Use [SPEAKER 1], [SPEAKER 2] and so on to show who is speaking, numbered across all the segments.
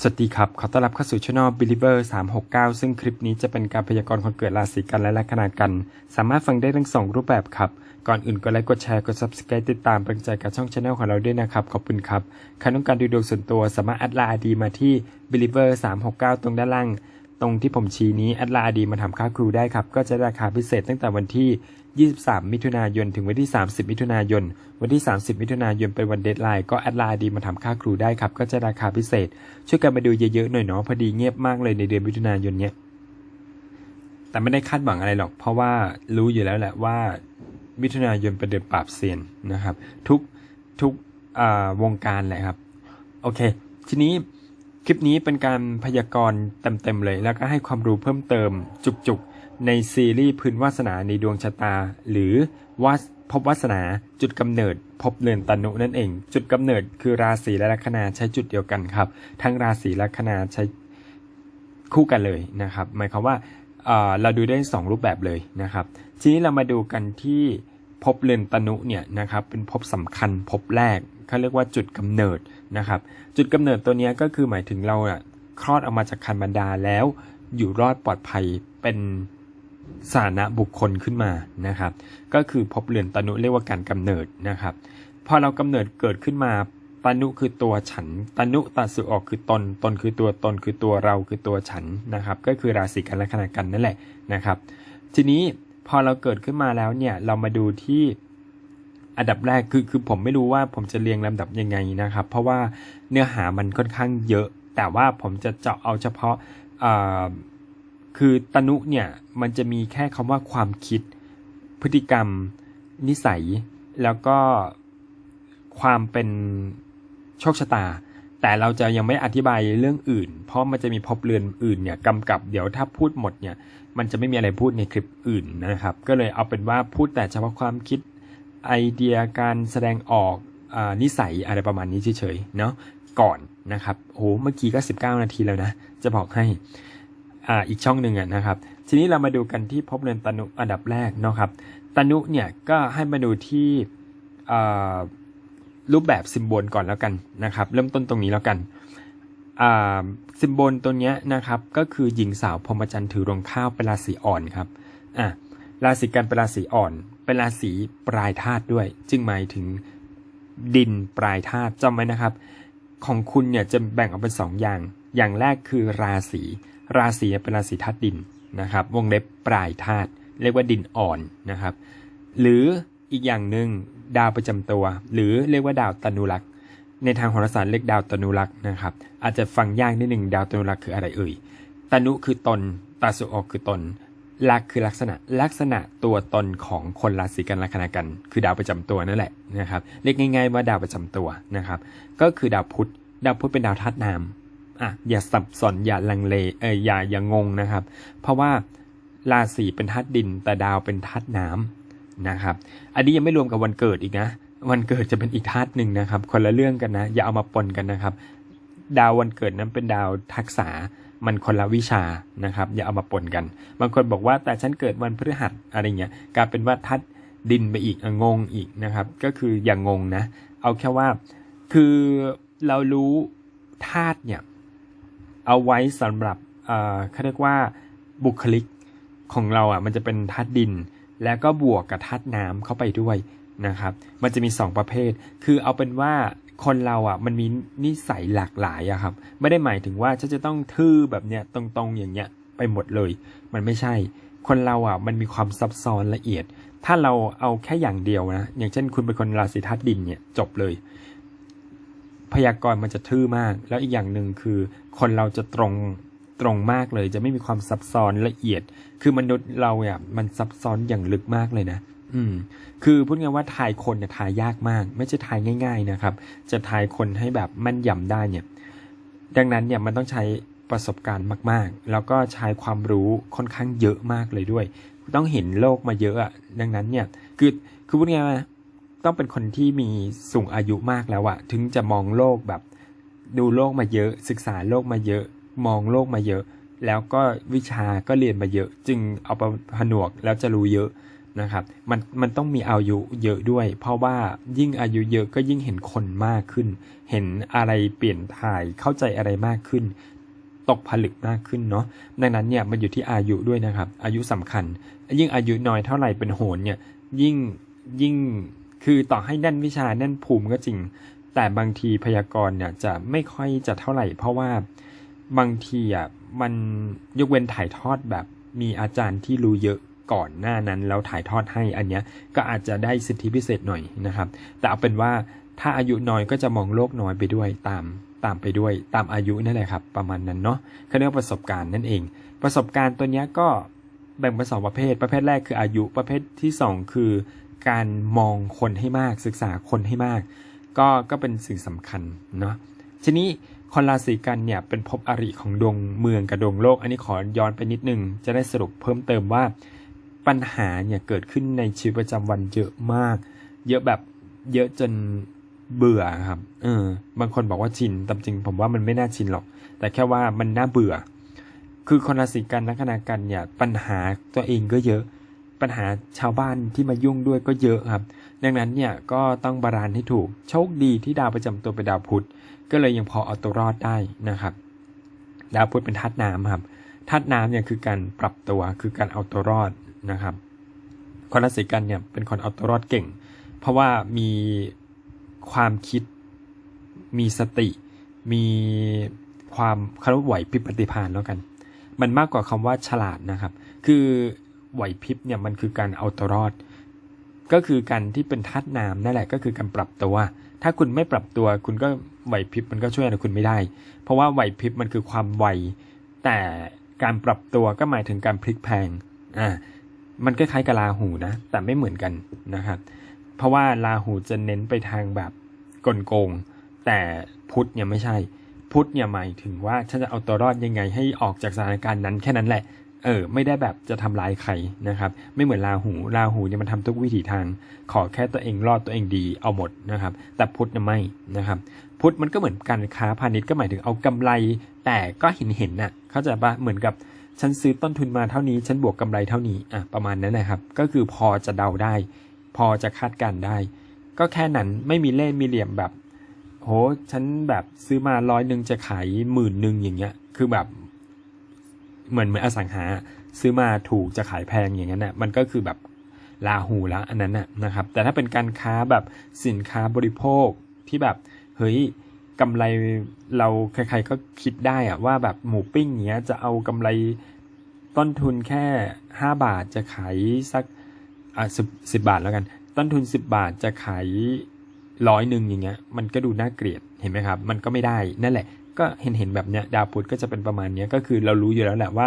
[SPEAKER 1] สวัสดีครับ ขอต้อนรับเข้าสู่ช่อง Believer 369 ซึ่งคลิปนี้จะเป็นการพยากรณ์คนเกิดราศีกันและลัคนากัน สามารถฟังได้ทั้งสองรูปแบบครับ ก่อนอื่นกดไลค์ กดแชร์ กด Subscribe ติดตามเป็นใจกับช่องช anel ของเราด้วยนะครับ ขอบคุณครับ ใครต้องการดูดวงส่วนตัวสามารถแอดไลน์ดีมาที่ Believer 369 ตรงด้านล่าง ตรงที่ผมชี้นี้แอดไลน์ ID มาทำค่าครูได้ครับ ก็จะราคาพิเศษตั้งแต่วันที่ 23 มิถุนายน ถึงวันที่ 30 มิถุนายน วันที่ 30 มิถุนายนเป็นวันเดทไลน์ก็แอดไลน์ ID มาทำค่าครูได้ครับ ก็จะราคาพิเศษ ช่วยกันมาดูเยอะๆหน่อยเนาะพอดีเงียบมากเลยในเดือนมิถุนายนเนี้ยแต่ไม่ได้คาดหวังอะไรหรอก เพราะว่ารู้อยู่แล้วแหละว่ามิถุนายนเป็นเดือนปราบเซียนนะครับ ทุกทุกวงการแหละครับ โอเค ทีนี้ คลิปนี้เป็นการพยากรณ์เต็มๆเลย แล้วก็ให้ความรู้เพิ่มเติมจุกๆ ในซีรีส์พื้นวาสนาในดวงชะตา หรือวาพบวาสนาจุดกำเนิด พบเรือนตนุนั่นเอง จุดกำเนิดคือราศีและลัคนาใช้จุดเดียวกันครับ ทั้งราศีและลัคนาใช้คู่กันเลยนะครับ หมายความว่าเเราดูได้สองรูปแบบเลยนะครับ ทีนี้เรามาดูกันที่ภพเรือนตนุเนี่ยนะครับเป็นภพสำคัญภพแรก เขาเรียกว่าจุดกำเนิดนะครับ จุดกำเนิดตัวนี้ก็คือหมายถึงเราอะคลอดออกมาจากคันบรรดาแล้ว อยู่รอดปลอดภัยเป็นสานะบุคคลขึ้นมานะครับ ก็คือภพเรือนตนุเรียกว่าการกำเนิดนะครับพอเรากำเนิดเกิดขึ้นมาตนุคือตัวฉันตนุตัดสุออกคือตน ตนคือตัวตนคือตัวเราคือตัวฉันนะครับ ก็คือราศีกันและขณะกันนั่นแหละนะครับ ทีนี้พอเราเกิดขึ้นมาแล้วเนี่ยเรามาดูที่ อันดับแรกคือคือผมไม่รู้ว่าผมจะเรียงลำดับยังไงนะครับ เพราะว่าเนื้อหามันค่อนข้างเยอะ แต่ว่าผมจะเจาะเอาเฉพาะคือตนุเนี่ยมันจะมีแค่คำว่าความคิด พฤติกรรม นิสัย แล้วก็ความเป็นโชคชะตา แต่เราจะยังไม่อธิบายเรื่องอื่น เพราะมันจะมีภพเรือนอื่นเนี่ยกำกับเดี๋ยวถ้าพูดหมดเนี่ยมันจะไม่มีอะไรพูดในคลิปอื่นนะครับ ก็เลยเอาเป็นว่าพูดแต่เฉพาะความคิด ไอเดียการแสดงออกอนิสัยอะไรประมาณนี้เฉยๆเนาะก่อนนะครับโอ้โหเมื่อกี้ก็ 19 นาทีแล้วนะ จะบอกให้อ่าอีกช่องหนึ่งนะครับ ทีนี้เรามาดูกันที่ภพเรือนตนุอันดับแรกเนาะครับตนุเนี่ยก็ให้มาดูที่รูปแบบซิมโบลก่อนแล้วกันนะครับ เริ่มต้นตรงนี้แล้วกันซิมโบลตัวเนี้ยนะครับก็คือหญิงสาวพรหมจรรย์ถือรวงข้าวเป็นราศีอ่อนครับอะราศีกันเป็นราศีอ่อน เป็นราศีปลายธาตุด้วย จึงหมายถึงดินปลายธาตุจำไว้นะครับ ของคุณเนี่ยจะแบ่งออกเป็นสองอย่าง อย่างแรกคือราศีราศีเป็นราศีธาตุดินนะครับ วงเล็บปลายธาตุเรียกว่าดินอ่อนนะครับ หรืออีกอย่างหนึ่งดาวประจำตัว หรือเรียกว่าดาวตนุรักษ์ในทางโหราศาสตร์เรียกดาวตนุรักษ์นะครับ อาจจะฟังยากนิดหนึ่งดาวตนุรักษ์คืออะไรเอ่ยตนุคือตนตาสุออกคือตน ลักคือลักษณะลักษณะตัวตนของคนราศีกันลัคนากัน คือดาวประจำตัวนั่นแหละนะครับเรียกง่าย ๆว่าดาวประจำตัวนะครับ ก็คือดาวพุธดาวพุธเป็นดาวธาตุน้ำอะอย่าสับสนอย่าลังเลเอออย่าอย่างงนะครับ เพราะว่าราศีเป็นธาตุดิน แต่ดาวเป็นธาตุน้ำนะครับ อันนี้ยังไม่รวมกับวันเกิดอีกนะ วันเกิดจะเป็นอีกธาตุหนึ่งนะครับ คนละเรื่องกันนะ อย่าเอามาปนกันนะครับ ดาววันเกิดนั้นเป็นดาวทักษะ มันคนละวิชานะครับ อย่าเอามาปนกัน บางคนบอกว่าแต่ฉันเกิดวันพฤหัสอะไรเงี้ยกลายเป็นว่าทัดดินไปอีกงงอีกนะครับ ก็คืออย่างงงนะ เอาแค่ว่าคือเรารู้ธาตุเนี่ย เอาไว้สำหรับเอ่อเขาเรียกว่าบุคลิกของเราอะ มันจะเป็นธาตุดิน แล้วก็บวกกับธาตุน้ำเข้าไปด้วยนะครับ มันจะมี 2 ประเภท คือเอาเป็นว่า คนเราอะ มันมีนิสัยหลากหลายอะครับ ไม่ได้หมายถึงว่าฉันจะต้องทื่อแบบเนี้ยตรงๆอย่างเงี้ยไปหมดเลย มันไม่ใช่ คนเราอะมันมีความซับซ้อนละเอียด ถ้าเราเอาแค่อย่างเดียวนะ อย่างเช่น คุณเป็นคนราศีธาตุดินเนี่ยจบเลย พยากรณ์มันจะทื่อมาก แล้วอีกอย่างหนึ่งคือ คนเราจะตรงตรงมากเลย จะไม่มีความซับซ้อนละเอียด คือมนุษย์เราเนี่ยมันซับซ้อนอย่างลึกมากเลยนะ อืม คือพูดง่ายว่าทายคนเนี่ยทายยากมาก ไม่ใช่ทายง่าย ๆนะครับ จะทายคนให้แบบแม่นยำได้เนี่ย ดังนั้นเนี่ยมันต้องใช้ประสบการณ์มาก ๆ แล้วก็ใช้ความรู้ค่อนข้างเยอะมากเลยด้วย ต้องเห็นโลกมาเยอะอะดังนั้นเนี่ย คือคือพูดง่ายว่าต้องเป็นคนที่มีสูงอายุมากแล้วอะถึงจะมองโลกแบบ ดูโลกมาเยอะ ศึกษาโลกมาเยอะ มองโลกมาเยอะ แล้วก็วิชาก็เรียนมาเยอะ จึงเอาไปผนวกแล้วจะรู้เยอะ นะครับมันมันต้องมีอายุเยอะด้วย เพราะว่ายิ่งอายุเยอะก็ยิ่งเห็นคนมากขึ้น เห็นอะไรเปลี่ยนถ่ายเข้าใจอะไรมากขึ้น ตกผลึกมากขึ้นเนาะดังนั้นเนี่ยมันอยู่ที่อายุด้วยนะครับ อายุสำคัญ ยิ่งอายุน้อยเท่าไหร่เป็นโหนเนี่ยยิ่งยิ่งคือต่อให้แน่นวิชาแน่นภูมิก็จริง แต่บางทีพยากรณ์เนี่ยจะไม่ค่อยจะเท่าไหร่ เพราะว่าบางทีอะมันยกเว้นถ่ายทอดแบบมีอาจารย์ที่รู้เยอะ ก่อนหน้านั้นแล้วถ่ายทอดให้อันเนี้ยก็อาจจะได้สิทธิพิเศษหน่อยนะครับ แต่เอาเป็นว่าถ้าอายุน้อยก็จะมองโลกน้อยไปด้วยตามตามไปด้วยตามอายุนั่นแหละครับประมาณนั้นเนาะเขาเรียกประสบการณ์นั่นเอง ประสบการณ์ตัวเนี้ยก็แบ่งเป็นสองประเภท ประเภทแรกคืออายุประเภทที่สองคือ การมองคนให้มากศึกษาคนให้มาก ก็ก็เป็นสิ่งสำคัญเนาะทีนี้คนราศีกันเนี่ยเป็นภพอริของดวงเมืองกับดวงโลก อันนี้ขอย้อนไปนิดนึง จะได้สรุปเพิ่มเติมว่า ปัญหาเนี่ยเกิดขึ้นในชีวิตประจำวันเยอะมาก เยอะแบบเยอะจนเบื่อครับ เออ บางคนบอกว่าชินแต่จริงผมว่ามันไม่น่าชินหรอก แต่แค่ว่ามันน่าเบื่อ คือคนราศีกันลัคนากันเนี่ย ปัญหาตัวเองก็เยอะ ปัญหาชาวบ้านที่มายุ่งด้วยก็เยอะครับ ดังนั้นเนี่ยก็ต้องบาลานซ์ให้ถูก โชคดีที่ดาวประจำตัวเป็นดาวพุธ ก็เลยยังพอเอาตัวรอดได้นะครับ ดาวพุธเป็นธาตุน้ำครับ ธาตุน้ำเนี่ยคือการปรับตัว คือการเอาตัวรอด นะครับคนราศีกันเนี่ยเป็นคนเอาตัวรอดเก่ง เพราะว่ามีความคิดมีสติ มีความคารพไหวพริบปฏิภาณแล้วกัน มันมากกว่าคำว่าฉลาดนะครับ คือไหวพริบเนี่ยมันคือการเอาตัวรอด ก็คือการที่เป็นธาตุน้ำนั่นแหละก็คือการปรับตัว ถ้าคุณไม่ปรับตัวคุณก็ไหวพริบมันก็ช่วยอะไรคุณไม่ได้ เพราะว่าไหวพริบมันคือความไวแต่การปรับตัวก็หมายถึงการพลิกแพงอ่า มันก็คล้ายกับลาหูนะ แต่ไม่เหมือนกันนะครับ เพราะว่าลาหูจะเน้นไปทางแบบกลโกง แต่พุทธเนี่ยไม่ใช่ พุทธเนี่ยหมายถึงว่าฉันจะเอาตัวรอดยังไงให้ออกจากสถานการณ์นั้นแค่นั้นแหละ เออ ไม่ได้แบบจะทำร้ายใครนะครับ ไม่เหมือนลาหูลาหูเนี่ยมันทำทุกวิถีทาง ขอแค่ตัวเองรอดตัวเองดีเอาหมดนะครับ แต่พุทธเนี่ยไม่นะครับ พุทธมันก็เหมือนการค้าพาณิชย์ก็หมายถึงเอากำไร แต่ก็เห็นเห็นน่ะ เข้าใจปะเหมือนกับ ฉันซื้อต้นทุนมาเท่านี้ ฉันบวกกำไรเท่านี้อะประมาณนั้นนะครับ ก็คือพอจะเดาได้ พอจะคาดการได้ ก็แค่นั้นไม่มีเล่มีเหลี่ยมแบบ โห ฉันแบบซื้อมาร้อยหนึ่งจะขายหมื่นหนึ่งอย่างเงี้ย คือแบบ เหมือนเหมือนอสังหา ซื้อมาถูกจะขายแพงอย่างนั้นน่ะมันก็คือแบบลาหูล้วอันนั้นน่ะนะครับ แต่ถ้าเป็นการค้าแบบสินค้าบริโภคที่แบบเฮ้ย กำไรเราใครๆก็คิดได้อะว่าแบบหมูปิ้งเงี้ยจะเอากำไรต้นทุนแค่ 5 บาทจะขายสักอะสิบสิบาทแล้วกัน ต้นทุน 10 บาทจะขายร้อยหนึ่งอย่างเงี้ย มันก็ดูน่าเกลียดเห็นไหมครับ มันก็ไม่ได้นั่นแหละ ก็เห็นเห็นแบบเนี้ยดาวพุธก็จะเป็นประมาณเนี้ยก็คือเรารู้อยู่แล้วแหละว่า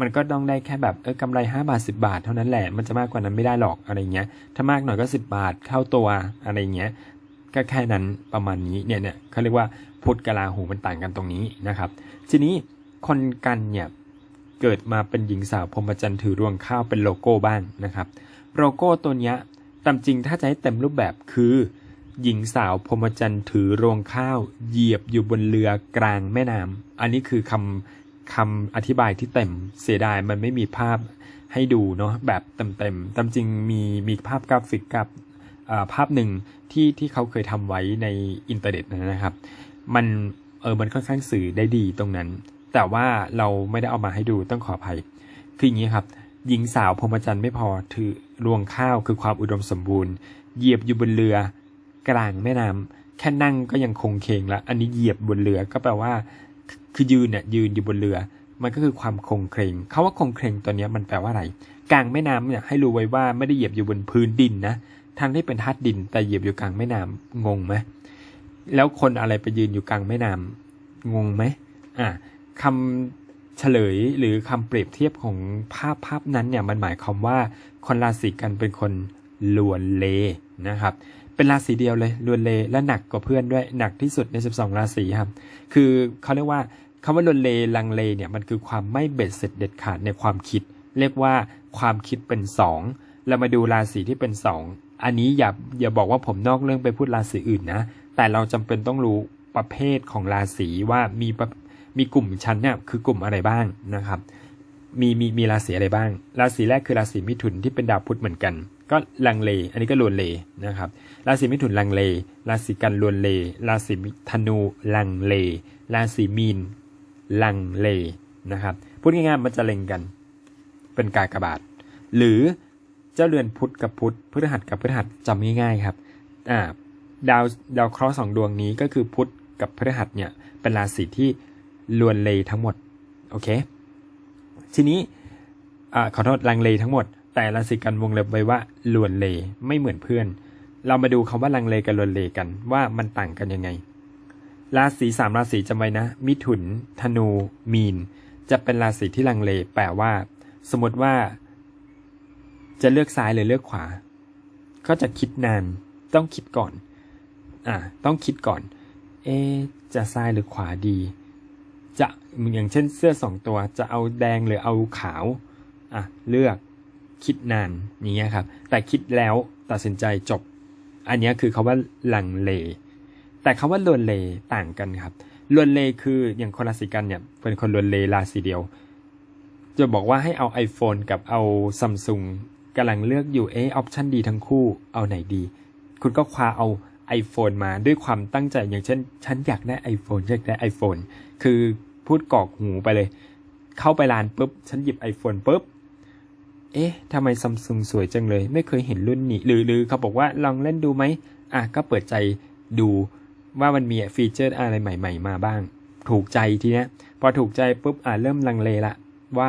[SPEAKER 1] มันก็ต้องได้แค่แบบเออกำไร 5 บาท 10 บาทเท่านั้นแหละมันจะมากกว่านั้นไม่ได้หรอกอะไรเงี้ยถ้ามากหน่อยก็ 10 บาทเข้าตัวอะไรเงี้ย ก็แค่นั้นประมาณนี้เนี่ยเนี่ยเขาเรียกว่าพุทธกับราหูมันต่างกันตรงนี้นะครับ ทีนี้คนกันเนี่ยเกิดมาเป็นหญิงสาวพรหมจรรย์ถือรวงข้าวเป็นโลโก้บ้างนะครับ โลโก้ตัวเนี้ยตามจริงถ้าจะให้เต็มรูปแบบคือ หญิงสาวพรหมจรรย์ถือรวงข้าว เหยียบอยู่บนเรือกลางแม่น้ำอันนี้คือคำคำอธิบายที่เต็มเสียดายมันไม่มีภาพให้ดูเนาะแบบเต็มๆตามจริงมีมีภาพกราฟิกกับ ภาพหนึ่งที่ที่เขาเคยทำไว้ในอินเทอร์เน็ตนะครับ มันเออมันค่อนข้างสื่อได้ดีตรงนั้น แต่ว่าเราไม่ได้เอามาให้ดูต้องขออภัย คืออย่างนี้ครับ หญิงสาวพรหมจรรย์ไม่พอถือรวงข้าวคือความอุดมสมบูรณ์ เหยียบอยู่บนเรือกลางแม่น้ำแค่นั่งก็ยังคงเคงละอันนี้เหยียบบนเรือก็แปลว่า คือยืนเนี่ยยืนอยู่บนเรือ มันก็คือความคงเคงเขาว่าคงเคงตัวนี้มันแปลว่าอะไร กลางแม่น้ำเนี่ยให้รู้ไว้ว่าไม่ได้เหยียบอยู่บนพื้นดินนะ ทั้งที่เป็นธาตุดิน แต่เหยียบอยู่กลางแม่น้ำงงไหมแล้วคนอะไรไปยืนอยู่กลางแม่น้ำงงไหมอะคำเฉลยหรือคำเปรียบเทียบของภาพภาพนั้นเนี่ยมันหมายความว่าคนราศีกันเป็นคนลวนเลนะครับ เป็นราศีเดียวเลยลวนเลและหนักกว่าเพื่อนด้วยหนักที่สุดใน 12 ราศีครับ คือเขาเรียกว่าคำว่าลวนเลลังเลเนี่ยมันคือความไม่เบ็ดเสร็จเด็ดขาดในความคิด เรียกว่าความคิดเป็นสองเรามาดูราศีที่เป็นสอง อันนี้อย่าอย่าบอกว่าผมนอกเรื่องไปพูดราศีอื่นนะ แต่เราจำเป็นต้องรู้ประเภทของราศีว่ามีมีกลุ่มชั้นเนี่ยคือกลุ่มอะไรบ้างนะครับ มีมีมีราศีอะไรบ้าง ราศีแรกคือราศีมิถุนที่เป็นดาวพุธเหมือนกัน ก็ลังเล อันนี้ก็ลวนเลนะครับ ราศีมิถุนลังเล ราศีกันลวนเล ราศีธนูลังเล ราศีมีนลังเลนะครับ พูดง่ายๆมันจะเล็งกัน เป็นกากบาท หรือ เจ้าเรือนพุธกับพุธพฤหัสกับพฤหัสจำง่ายๆครับอ่าดาวดาวเคราะห์สองดวงนี้ก็คือพุธกับพฤหัสเนี่ยเป็นราศีที่ลวนเลทั้งหมดโอเคทีนี้อ่าขอโทษลังเลทั้งหมด แต่ราศีกันวงเล็บไว้ว่าลวนเลไม่เหมือนเพื่อน เรามาดูคำว่าลังเลกับลวนเลกันว่ามันต่างกันยังไงราศีสามราศีจำไว้นะ มิถุน ธนู มีน จะเป็นราศีที่ลังเล แปลว่า สมมติว่า จะเลือกซ้ายหรือเลือกขวา ก็จะคิดนาน ต้องคิดก่อน อ่า ต้องคิดก่อน เอ จะซ้ายหรือขวาดี จะอย่างเช่นเสื้อสองตัว จะเอาแดงหรือเอาขาว อะ เลือก คิดนานอย่างเงี้ยครับ แต่คิดแล้วตัดสินใจจบ อันนี้คือคาว่าลังเล แต่คาว่าลวนเลต่างกันครับลวนเลคืออย่างคนราศีกันเนี่ย เป็นคนลวนเลราศีเดียว จะบอกว่าให้เอา iPhone กับเอาซัมซุง กำลังเลือกอยู่เอออปชันดีทั้งคู่เอาไหนดี คุณก็คว้าเอา iPhone มาด้วยความตั้งใจอย่างเช่น ฉันอยากได้ iPhone อยากได้ iPhone คือพูดกรอกหูไปเลย เข้าไปร้านปุ๊บ ฉันหยิบ iPhone ปุ๊บ เอ๊ะทำไมซัมซุงสวยจังเลย ไม่เคยเห็นรุ่นนี้ หรือหรือเขาบอกว่าลองเล่นดูไหมอะก็เปิดใจดูว่ามันมีฟีเจอร์อะไรใหม่ ๆ มาบ้าง ถูกใจทีเนี้ยพอถูกใจปุ๊บอะเริ่มลังเลละว่า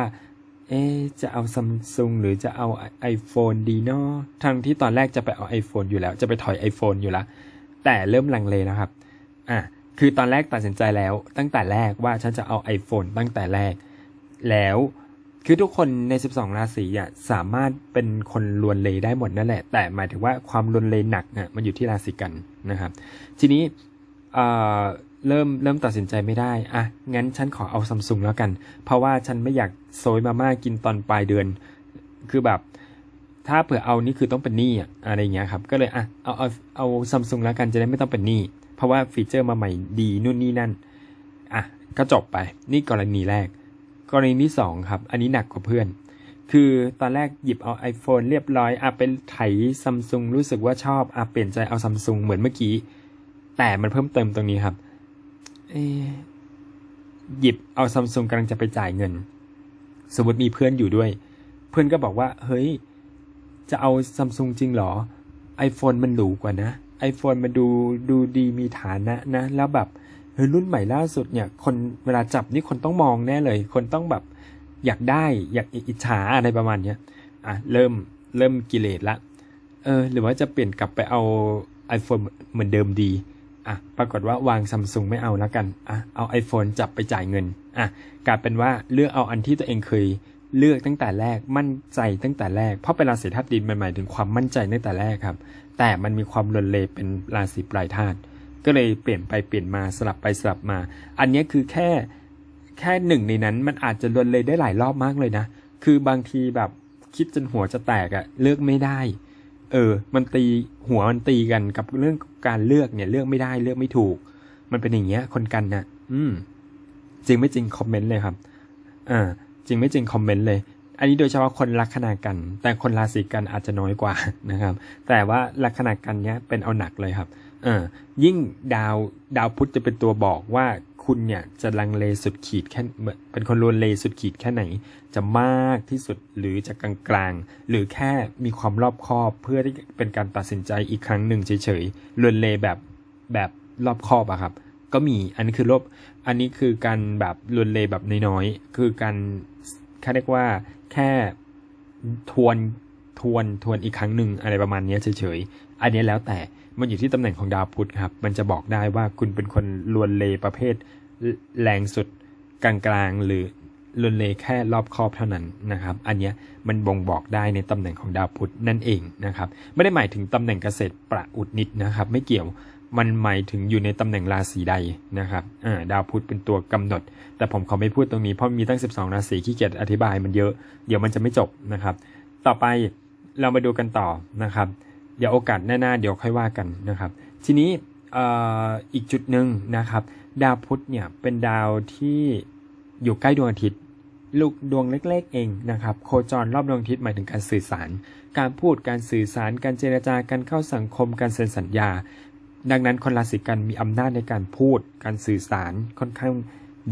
[SPEAKER 1] เอ๊จะเอาซัมซุงหรือจะเอา iPhone ดีเนาะทั้งที่ตอนแรกจะไปเอา iPhone อยู่แล้ว จะไปถอย iPhone อยู่ล้วแต่เริ่มลังเลแล้วครับ อะ คือตอนแรกตัดสินใจแล้ว ตั้งแต่แรกว่าฉันจะเอา iPhone ตั้งแต่แรก แล้วคือทุกคนใน 12 ราศีอะสามารถเป็นคนลวนเลได้หมดนั่นแหละ แต่หมายถึงว่าความลวนเลหนักอะมันอยู่ที่ราศีกันนะครับ ทีนี้อ่อ เริ่มเริ่มตัดสินใจไม่ได้ อะ งั้นฉันขอเอาซัมซุงแล้วกัน เพราะว่าฉันไม่อยากโซยมาม่ากินตอนปลายเดือน คือแบบ ถ้าเผื่อเอานี่คือต้องเป็นหนี้อะอะไรเงี้ยครับ ก็เลยอะ เอาเอาเอาซัมซุงแล้วกันจะได้ไม่ต้องเป็นหนี้ เพราะว่าฟีเจอร์มาใหม่ดีนู่นนี่นั่น อะ ก็จบไป นี่กรณีแรก กรณีที่สองครับ อันนี้หนักกว่าเพื่อน คือตอนแรกหยิบเอา iPhone เรียบร้อย อะเป็นไถซัมซุงรู้สึกว่าชอบ อะเปลี่ยนใจเอาซัมซุงเหมือนเมื่อกี้ แต่มันเพิ่มเติมตรงนี้ครับ หยิบเอาซัมซุงกำลังจะไปจ่ายเงิน สมมติมีเพื่อนอยู่ด้วย เพื่อนก็บอกว่า เฮ้ย จะเอาซัมซุงจริงเหรอ iPhone มันหรูกว่านะ iPhone มันดูดูดีมีฐานะนะ แล้วแบบเฮ้ยรุ่นใหม่ล่าสุดเนี่ย คนเวลาจับนี่คนต้องมองแน่เลย คนต้องแบบอยากได้อยากอิจฉาอะไรประมาณเนี้ยอะเริ่มเริ่มกิเลสละ เออ หรือว่าจะเปลี่ยนกลับไปเอา iPhone เหมือนเดิมดี อะปรากฏว่าวางซัมซุงไม่เอาแล้วกันอะเอา iPhone จับไปจ่ายเงินอะกลายเป็นว่าเลือกเอาอันที่ตัวเองเคยเลือกตั้งแต่แรกมั่นใจตั้งแต่แรก เพราะเป็นราศีธาตุดินมันหมายถึงความมั่นใจตั้งแต่แรกครับ แต่มันมีความลนเลเป็นราศีปลายธาตุก็เลยเปลี่ยนไปเปลี่ยนมาสลับไปสลับมา อันนี้คือแค่แค่หนึ่งในนั้นมันอาจจะลนเลได้หลายรอบมากเลยนะ คือบางทีแบบคิดจนหัวจะแตกอะเลือกไม่ได้ เออ มันตีหัวมันตีกันกับเรื่องการเลือกเนี่ยเลือกไม่ได้เลือกไม่ถูก มันเป็นอย่างเงี้ย คนกันนะอืม จริงไม่จริงคอมเมนต์เลยครับ อ่า จริงไม่จริงคอมเมนต์เลย อันนี้โดยเฉพาะคนลัคนากัน แต่คนราศีกันอาจจะน้อยกว่านะครับ แต่ว่าลัคนากันเนี้ยเป็นเอาหนักเลยครับ เออยิ่งดาวดาวพุธจะเป็นตัวบอกว่า คุณเนี่ยจะลังเลสุดขีดแค่เป็นคนลวนเลสุดขีดแค่ไหน จะมากที่สุดหรือจะกลางกลางๆ หรือแค่มีความรอบคอบเพื่อที่เป็นการตัดสินใจอีกครั้งหนึ่งเฉยๆลวนเลแบบแบบรอบคอบอะครับ ก็มีอันนี้คือลบอันนี้คือการแบบลวนเลแบบน้อยๆคือการเขาเรียกว่าแค่ทวนทวนทวนอีกครั้งหนึ่งอะไรประมาณนี้เฉยๆ อันนี้แล้วแต่ มันอยู่ที่ตำแหน่งของดาวพุธครับ มันจะบอกได้ว่าคุณเป็นคนลวนเลประเภท แรงสุดกลางๆ หรือลวนเลแค่รอบครอบเท่านั้นนะครับ อันนี้มันบ่งบอกได้ในตำแหน่งของดาวพุธนั่นเองนะครับ ไม่ได้หมายถึงตำแหน่งเกษตรประอุดนิดนะครับ ไม่เกี่ยวมันหมายถึงอยู่ในตำแหน่งราศีใดนะครับดาวพุธเป็นตัวกำหนด แต่ผมขอไม่พูดตรงนี้เพราะมีตั้ง 12 ราศีขี้เกียจอธิบายมันเยอะ เดี๋ยวมันจะไม่จบนะครับ ต่อไปเรามาดูกันต่อนะครับ เดี๋ยวโอกาสหน้าๆเดี๋ยวค่อยว่ากันนะครับ ทีนี้เอ่ออีกจุดหนึ่งนะครับ ดาวพุธเนี่ยเป็นดาวที่อยู่ใกล้ดวงอาทิตย์ ลูกดวงเล็กๆเองนะครับ โคจรรอบดวงอาทิตย์หมายถึงการสื่อสาร การพูดการสื่อสาร การเจรจาการเข้าสังคม การเซ็นสัญญา ดังนั้นคนราศีกันมีอำนาจในการพูด การสื่อสารค่อนข้าง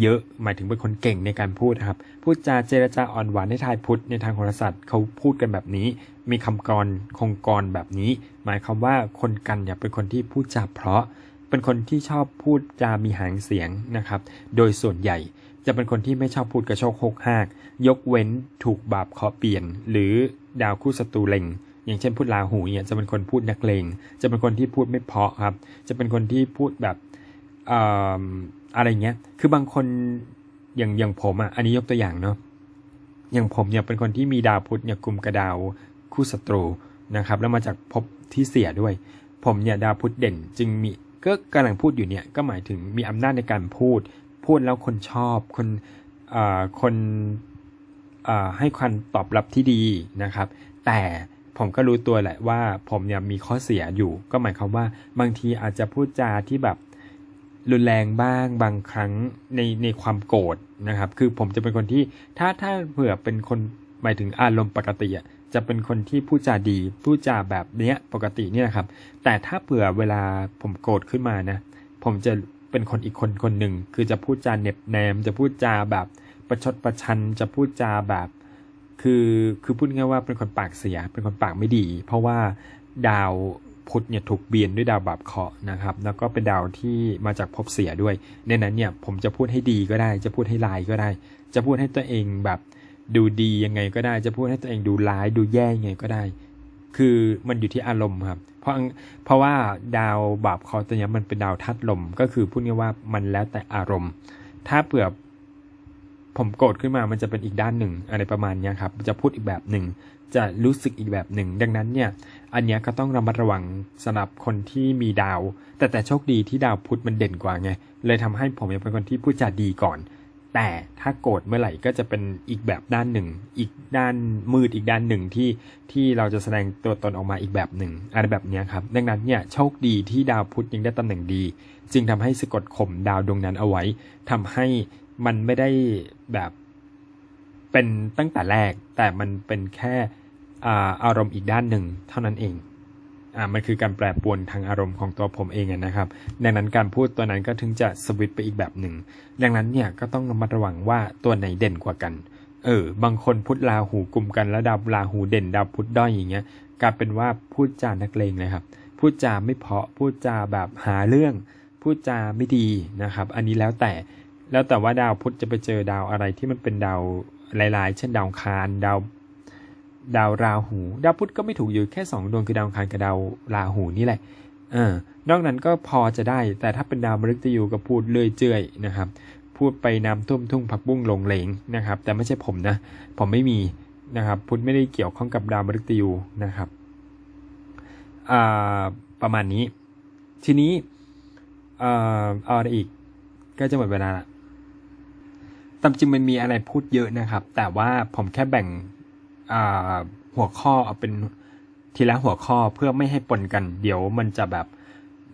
[SPEAKER 1] เยอะหมายถึงเป็นคนเก่งในการพูดนะครับ พูดจาเจรจาอ่อนหวานในทายพุทธในทางโหราศาสตร์เขาพูดกันแบบนี้ มีคำกรคงกรแบบนี้ หมายความว่าคนกันเนี่ยเป็นคนที่พูดจาเพราะ เป็นคนที่ชอบพูดจามีหางเสียงนะครับ โดยส่วนใหญ่จะเป็นคนที่ไม่ชอบพูดกระโชกโคกหาก ยกเว้นถูกบาปเคาะเปลี่ยน หรือดาวคู่ศัตรูเล็ง อย่างเช่นพูดลาหูเนี่ยจะเป็นคนพูดนักเลง จะเป็นคนที่พูดไม่เพาะครับ จะเป็นคนที่พูดแบบเอ่ออะไรเงี้ย คือบางคนอย่างอย่างผมอะ อันนี้ยกตัวอย่างเนาะ อย่างผมเนี่ยเป็นคนที่มีดาวพุธเนี่ยกลุ่มกระดาวคู่ศัตรูนะครับ แล้วมาจากภพที่เสียด้วย ผมเนี่ยดาวพุธเด่นจึงมี ก็กำลังพูดอยู่เนี่ยก็หมายถึงมีอำนาจในการพูด พูดแล้วคนชอบคนเอ่อคนเอ่อให้ความตอบรับที่ดีนะครับ แต่ผมก็รู้ตัวแหละว่าผมเนี่ยมีข้อเสียอยู่ ก็หมายความว่าบางทีอาจจะพูดจาที่แบบรุนแรงบ้างบางครั้งในในความโกรธนะครับ คือผมจะเป็นคนที่ถ้าถ้าเผื่อเป็นคนหมายถึงอารมณ์ปกติอะ จะเป็นคนที่พูดจาดี พูดจาแบบเนี้ยปกติเนี่ยครับ แต่ถ้าเผื่อเวลาผมโกรธขึ้นมานะ ผมจะเป็นคนอีกคนคนหนึ่ง คือจะพูดจาเน็บแนม จะพูดจาแบบประชดประชัน จะพูดจาแบบ คือคือพูดง่ายว่าเป็นคนปากเสีย เป็นคนปากไม่ดี เพราะว่าดาวพุธเนี่ยถูกเบียนด้วยดาวบาปเคราะห์นะครับ แล้วก็เป็นดาวที่มาจากภพเสียด้วยในนั้นเนี่ยผมจะพูดให้ดีก็ได้ จะพูดให้ลายก็ได้ จะพูดให้ตัวเองแบบ ดูดียังไงก็ได้ จะพูดให้ตัวเองดูร้ายดูแย่ยังไงก็ได้ คือมันอยู่ที่อารมณ์ครับ เพราะเพราะว่าดาวบาปคราะห์ตัวเนี้ยมันเป็นดาวธาตุลม ก็คือพูดง่ายว่ามันแล้วแต่อารมณ์ ถ้าเผื่อผมโกรธขึ้นมามันจะเป็นอีกด้านหนึ่ง อะไรประมาณนี้ครับ จะพูดอีกแบบหนึ่ง จะรู้สึกอีกแบบหนึ่ง ดังนั้นเนี่ย อันเนี้ยก็ต้องระมัดระวังสำหรับคนที่มีดาว แต่แต่โชคดีที่ดาวพุธมันเด่นกว่าไง เลยทำให้ผมยังเป็นคนที่พูดจาดีก่อน แต่ถ้าโกรธเมื่อไหร่ก็จะเป็นอีกแบบด้านหนึ่ง อีกด้านมืดอีกด้านหนึ่งที่ที่เราจะแสดงตัวตนออกมาอีกแบบหนึ่งอะไรแบบนี้ครับ ดังนั้นเนี่ยโชคดีที่ดาวพุธยังได้ตำแหน่งดี จึงทำให้สะกดข่มดาวดวงนั้นเอาไว้ทำให้มันไม่ได้แบบเป็นตั้งแต่แรก แต่มันเป็นแค่อาอารมณ์อีกด้านหนึ่งเท่านั้นเอง อ่ามันคือการแปรปรวนทางอารมณ์ของตัวผมเองนะครับ ดังนั้นการพูดตัวนั้นก็ถึงจะสวิตไปอีกแบบหนึ่ง ดังนั้นเนี่ยก็ต้องระมัดระวังว่าตัวไหนเด่นกว่ากัน เออ บางคนพุทลาหูกลุ่มกันแล้วดาวลาหูเด่นดาวพุธด้อยอย่างเงี้ยกลายเป็นว่าพูดจานักเลงเลยครับพูดจาไม่เพาะพูดจาแบบหาเรื่องพูดจาไม่ดีนะครับ อันนี้แล้วแต่แล้วแต่ว่าดาวพุธจะไปเจอดาวอะไรที่มันเป็นดาวหลายๆ เช่นดาวคารดาว ดาวราหู ดาวพุธก็ไม่ถูกอยู่แค่สองดวงคือดาวคารกับดาวราหูนี่แหละเออนอกนั้นก็พอจะได้ แต่ถ้าเป็นดาวมฤตยูก็พูดเลื่อยเจื่อยนะครับ พูดไปน้ำท่วมทุ่งผักบุ้งลงเหลงนะครับ แต่ไม่ใช่ผมนะ ผมไม่มีนะครับ พุธไม่ได้เกี่ยวข้องกับดาวมฤตยูนะครับประมาณนี้ ทีนี้เอ่อเอาอะไรอีกก็จะหมดเวลาละตามจริงมันมีอะไรพูดเยอะนะครับ แต่ว่าผมแค่แบ่ง หัวข้อเอาเป็นทีละหัวข้อเพื่อไม่ให้ปนกัน เดี๋ยวมันจะแบบ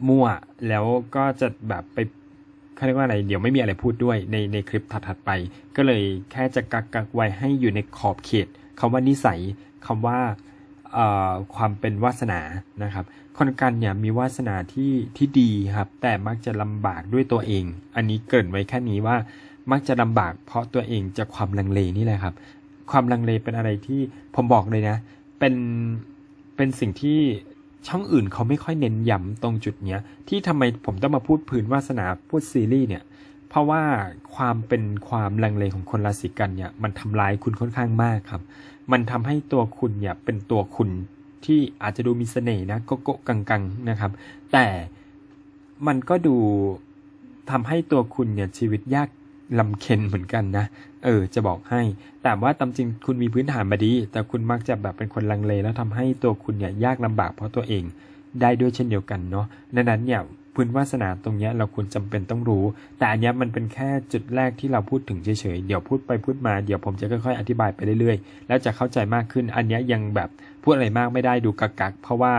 [SPEAKER 1] มั่วแล้วก็จะแบบไปเขาเรียกว่าอะไร เดี๋ยวไม่มีอะไรพูดด้วยในในคลิปถัดๆไป ก็เลยแค่จะกักกักไว้ให้อยู่ในขอบเขตคำว่านิสัยคำว่าความเป็นวาสนานะครับ คนกันเนี่ยมีวาสนาที่ที่ดีครับ แต่มักจะลำบากด้วยตัวเอง อันนี้เกรินไว้แค่นี้ว่ามักจะลำบากเพราะตัวเองจากความลังเลนี่แหละครับ ความลังเลเป็นอะไรที่ผมบอกเลยนะ เป็นเป็นสิ่งที่ช่องอื่นเขาไม่ค่อยเน้นย้ำตรงจุดเนี้ย ที่ทำไมผมต้องมาพูดพื้นวาสนาพูดซีรีส์เนี่ย เพราะว่าความเป็นความลังเลของคนราศีกันเนี่ย มันทำลายคุณค่อนข้างมากครับ มันทำให้ตัวคุณเนี่ยเป็นตัวคุณที่อาจจะดูมีเสน่ห์นะโกโก้กังกังๆนะครับ แต่มันก็ดูทำให้ตัวคุณเนี่ยชีวิตยาก ลำเค็นเหมือนกันนะ เออ จะบอกให้ แต่ว่าตามจริงคุณมีพื้นฐานมาดี แต่คุณมักจะแบบเป็นคนลังเล แล้วทำให้ตัวคุณเนี่ยยากลำบากเพราะตัวเองได้ด้วยเช่นเดียวกันเนาะดังนั้นเนี่ยพื้นวาสนาตรงเนี้ยเราควรจำเป็นต้องรู้ แต่อันเนี้ยมันเป็นแค่จุดแรกที่เราพูดถึงเฉยๆ เดี๋ยวพูดไปพูดมา เดี๋ยวผมจะค่อยๆ อธิบายไปเรื่อยๆ แล้วจะเข้าใจมากขึ้น อันเนี้ยยังแบบพูดอะไรมากไม่ได้ดูกักๆเพราะว่า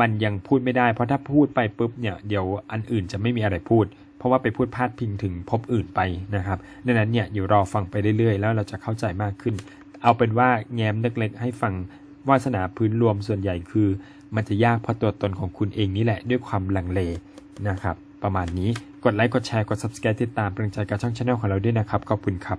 [SPEAKER 1] มันยังพูดไม่ได้ เพราะถ้าพูดไปปุ๊บเนี่ยเดี๋ยวอันอื่นจะไม่มีอะไรพูด เพราะว่าไปพูดพาดพิงถึงพบอื่นไปนะครับดังนั้นเนี่ยอยู่รอฟังไปเรื่อยๆ แล้วเราจะเข้าใจมากขึ้น เอาเป็นว่าแง้มเล็กๆให้ฟังวาสนาพื้นรวมส่วนใหญ่คือ มันจะยากเพราะตัวตนของคุณเองนี่แหละด้วยความลังเลนะครับ ประมาณนี้กดไลค์กดแชร์กด subscribe ติดตามเป็นกำลังใจกับช่องช anel ของเราด้วยนะครับขอบคุณครับ